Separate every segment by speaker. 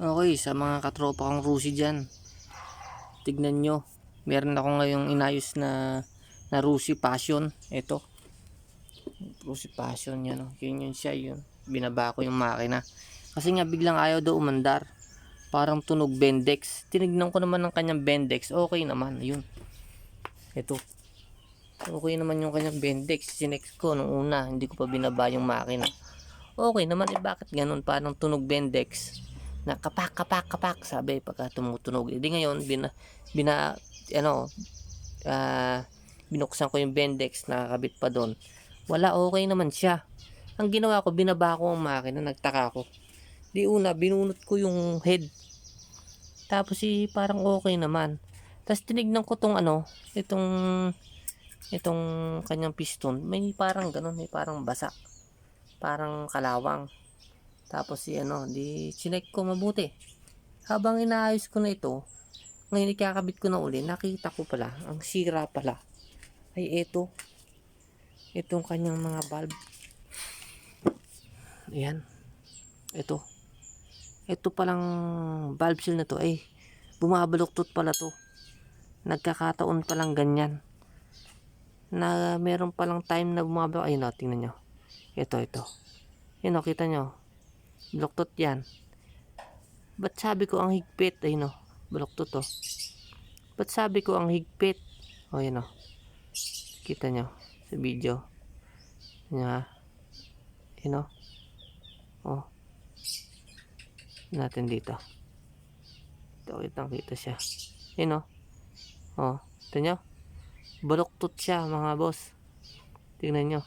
Speaker 1: Okay, sa mga katropa kong Rusi dyan. Tignan nyo. Meron ako ngayong inayos na na Rusi Passion. Ito. Rusi Passion yan. Oh. Yun yun siya yun. Binaba ko yung makina. Kasi nga biglang ayaw daw umandar. Parang tunog Bendex. Tinignan ko naman ng kanyang Bendex. Okay naman. Yun. Ito. Okay naman yung kanyang Bendex. Sinex ko nung una. Hindi ko pa binaba yung makina. Okay naman. Eh bakit ganun? Parang tunog Bendex na kapak kapak kapak sabi pagka tumutunog. Hindi ngayon bina, bina ano ah binuksan ko yung bendex nakakabit pa doon. Wala okay naman siya. Ang ginawa ko binaba ko ang makina nagtaka ko di una binunot ko yung head. Tapos si parang okay naman. Tapos tinignan ko tong ano itong itong kanyang piston. May parang ganun may parang basa. Parang kalawang tapos si ano, di chinek ko mabuti. Habang inaayos ko na ito, ngayon ikakabit ko na uli, nakita ko pala, ang sira pala, ay ito. Itong kanyang mga valve. Ayan. Ito. Ito palang valve seal na to, ay bumabaluktot pala to. Nagkakataon palang ganyan. Na meron palang time na bumabalok. Ayun o, tingnan nyo. Ito, ito. Yun o, kita nyo. Baluktot yan. Ba't sabi ko ang higpit? Ayun o. Baluktot o. Ba't sabi ko ang higpit? O yun o. Kita nyo sa video. Yan ha. Yun o. O. Natin dito. Ito kitang kita siya. Yun o. O. Ito nyo. Baluktot siya mga boss. Tingnan nyo.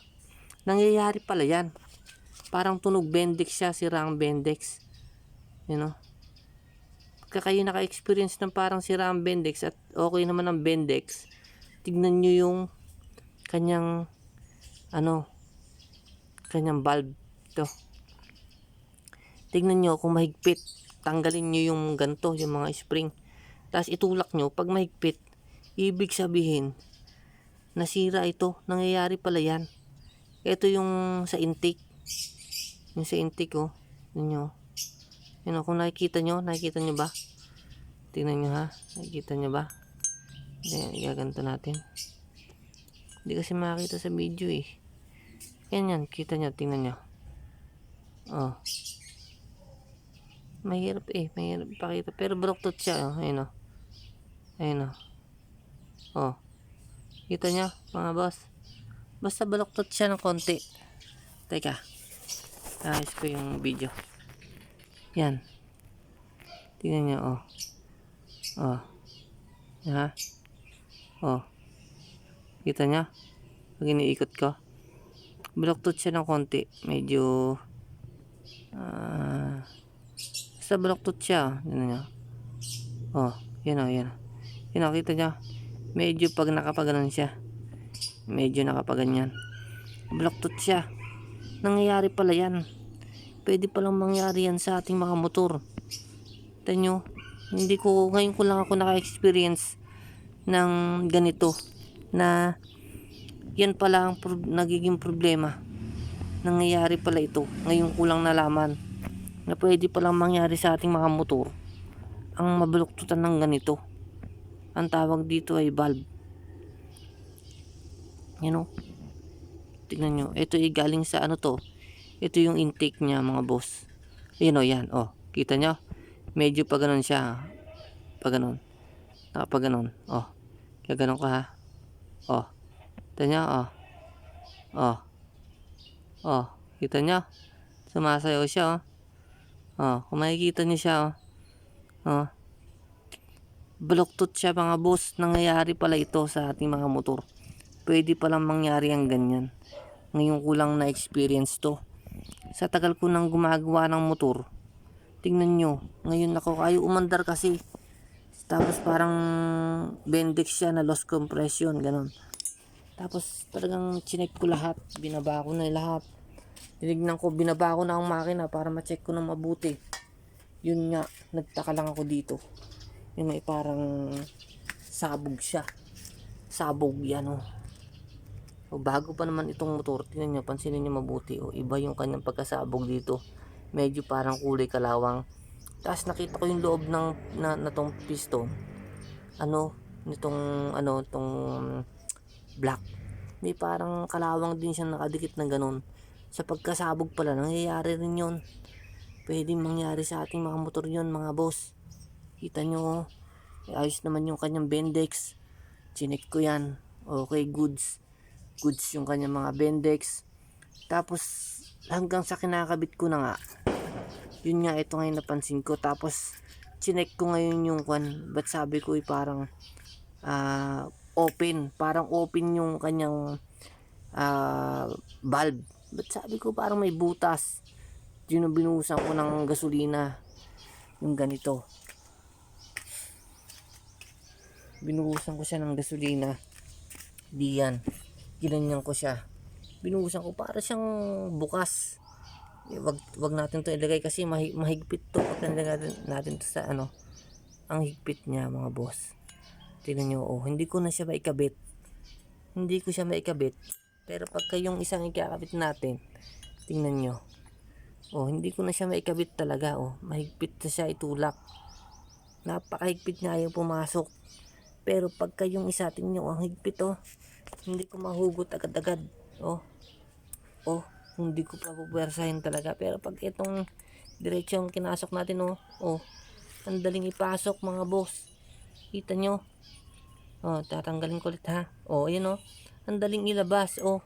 Speaker 1: Nangyayari pala yan parang tunog Bendex siya, sirang Bendex. You know? Pagka kayo naka-experience ng parang sirang Bendex at okay naman ang Bendex, tignan nyo yung kanyang ano, kanyang valve. to Tignan nyo kung mahigpit. Tanggalin nyo yung ganto, yung mga spring. Tapos itulak nyo, pag mahigpit, ibig sabihin, nasira ito. Nangyayari pala yan. Ito yung sa intake yung sa intake oh ninyo yun. Oh, kung nakikita nyo nakikita nyo ba? Tingnan nyo ha? Nakikita nyo ba? Ayan, igaganto natin. Hindi kasi makakita sa video eh. Yan yan kita nyo tingnan nyo. Oh. Mahirap eh. Mahirap pakita pero baloktot siya oh. Ayun oh. Ayun oh. Oh. Kita nyo mga boss. Basta baloktot siya ng konti. Teka ayos ko yung video. Yan. Tingnan nyo oh. Oh. Ha? Oh. Kita nyo pag iniikot ko. Baloktot siya ng konti. Medyo ah basta baloktot siya tingnan nyo oh yan oh yan. Yan oh kita nyo medyo pag nakapaganon siya. Medyo nakapaganyan. Baloktot siya nangyayari pala yan. Pwede palang mangyari yan sa ating mga motor. Tanyo hindi ko ngayon ko lang ako naka-experience ng ganito na yan pala ang pro- nagiging problema. Nangyayari pala ito. Ngayon ko lang nalaman na pwede palang mangyari sa ating mga motor ang mabaluktutan ng ganito. Ang tawag dito ay valve you know tignan nyo ito ay galing sa ano to? Ito yung intake niya mga boss. Yun o yan oh kita nyo? Medyo pa ganun siya pa ganun. Pa ganun oh. Kaya ganun ka ha? Oh kita nyo oh. Oh. Oh kita nyo? Sumasayaw siya oh. Oh kung makikita nyo siya oh. Oh. Baluktot siya mga boss. Nangyayari pala ito sa ating mga motor pwede palang mangyari ang ganyan ngayon ko lang na-experience to. Sa tagal ko nang gumagawa ng motor, tingnan nyo, ngayon ako kayo umandar kasi. Tapos parang bendex siya na loss compression, ganun. Tapos talagang chinek ko lahat, binaba ko na lahat. Tinignan ko, binaba ko na ang makina para ma-check ko ng mabuti. Yun nga, nagtaka lang ako dito. Yung may parang sabog siya. Sabog yan oh. O bago pa naman itong motor, tingnan nyo, pansinin nyo mabuti. O iba yung kanyang pagkasabog dito. Medyo parang kulay kalawang. Tapos nakita ko yung loob ng na, na tong piston. Ano, nitong ano, tong black. May parang kalawang din siyang nakadikit na ganun. Sa pagkasabog pala, nangyayari rin yun. Pwedeng mangyari sa ating mga motor yun, mga boss. Kita nyo, oh. ayos naman yung kanyang Bendex. Chinek ko yan. Okay, goods. Goods yung kanyang mga Bendex. Tapos, hanggang sa kinakabit ko na nga. Yun nga, ito ngayon napansin ko. Tapos, chinek ko ngayon yung kwan. Ba't sabi ko, eh, parang ah, open. Parang open yung kanyang ah, valve. Ba't sabi ko, parang may butas. Yun ang binuhusan ko ng gasolina. Yung ganito. Binuhusan ko siya ng gasolina. Di yan. Ginanyan ko siya. Binuhusan ko para siyang bukas. Eh, wag wag natin to ilagay kasi mahi, mahigpit to. Pag natin to sa ano ang higpit niya mga boss. Tingnan nyo oh hindi ko na siya maikabit. Hindi ko siya maikabit. Pero pagka yung isang ikakabit natin tingnan nyo oh hindi ko na siya maikabit talaga oh. Mahigpit na siya itulak. Napakahigpit niya ayaw pumasok. Pero pagka yung isa tingnan nyo ang higpit oh hindi ko mahugot agad-agad. Oh. Oh hindi ko pa puwersahin talaga. Pero pag itong diretsong kinasok natin oh oh ang daling ipasok mga boss. Kita nyo? Oh tatanggalin ko ulit ha? Oh ayun oh. Ang daling ilabas oh.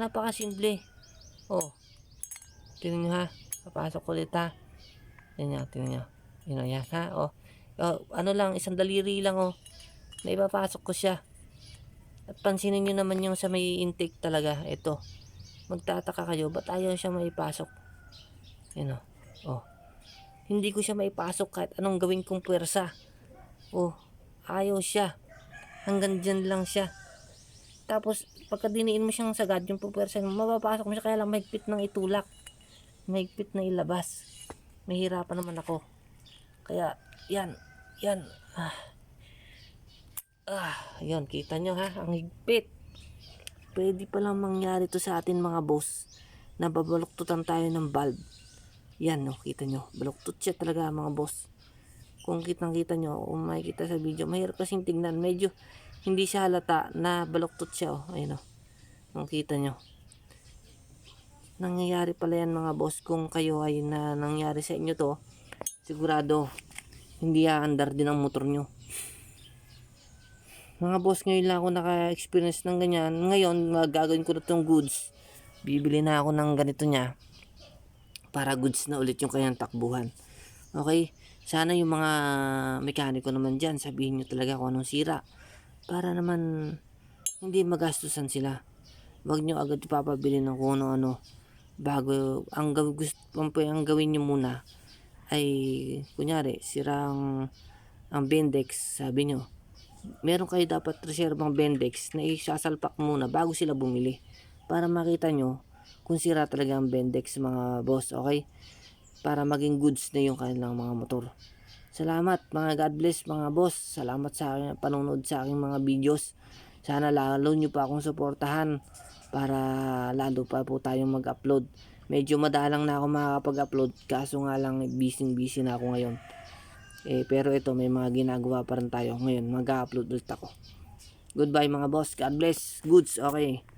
Speaker 1: Napakasimple. Oh. Tingnan nyo ha? Papasok ulit ha? Tingnan nyo tingnan nyo. Yun oh yan ha? Oh, oh ano lang isang daliri lang oh. Na ipapasok ko siya at pansinin nyo naman yung sa may intake talaga ito magtataka kayo, ba't ayaw siya maipasok? Yan o. Oh. Hindi ko siya maipasok kahit anong gawin kong puwersa. Oh, ayaw siya. Hanggang dyan lang siya. Tapos, pagka diniin mo siyang sagad, yung puwersa, mapapasok mo siya, kaya lang mahigpit ng itulak. Mahigpit na ilabas. Mahirapan naman ako. Kaya, yan, yan. Ah, ah yun, kita nyo ha, ang higpit. Pwede palang mangyari to sa atin mga boss. Na babaluktutan tayo ng valve yan no? Kita nyo. Baluktot siya talaga mga boss. Kung kitang kita nyo o makikita sa video mahirap kasing tingnan medyo hindi siya halata na baluktot siya oh. Ayun oh kung kita nyo. Nangyayari pala yan mga boss kung kayo ay na nangyari sa inyo to sigurado hindi aandar din ang motor nyo mga boss, ngayon lang ako naka-experience ng ganyan. Ngayon, gagawin ko na itong goods. Bibili na ako ng ganito niya. Para goods na ulit yung kanyang takbuhan. Okay? Sana yung mga mekaniko naman dyan, sabihin nyo talaga kung anong sira. Para naman, hindi magastusan sila. Huwag nyo agad ipapabili ng kung ano-ano. Bago, ang, gusto, ang, ang gawin nyo muna ay, kunyari, sirang ang Bendex, sabi nyo meron kayo dapat reserbang Bendex na isasalpak muna bago sila bumili para makita nyo kung sira talaga ang Bendex mga boss, okay? Para maging goods na yung kanilang mga motor. Salamat mga God bless mga boss. Salamat sa akin, panonood sa aking mga videos. Sana lalo nyo pa akong suportahan para lalo pa po tayong mag-upload. Medyo madalang na ako makakapag-upload kaso nga lang busy busy na ako ngayon. Eh, pero ito, may mga ginagawa pa rin tayo. Ngayon, mag-upload ulit ako. Goodbye mga boss. God bless. Goods. Okay.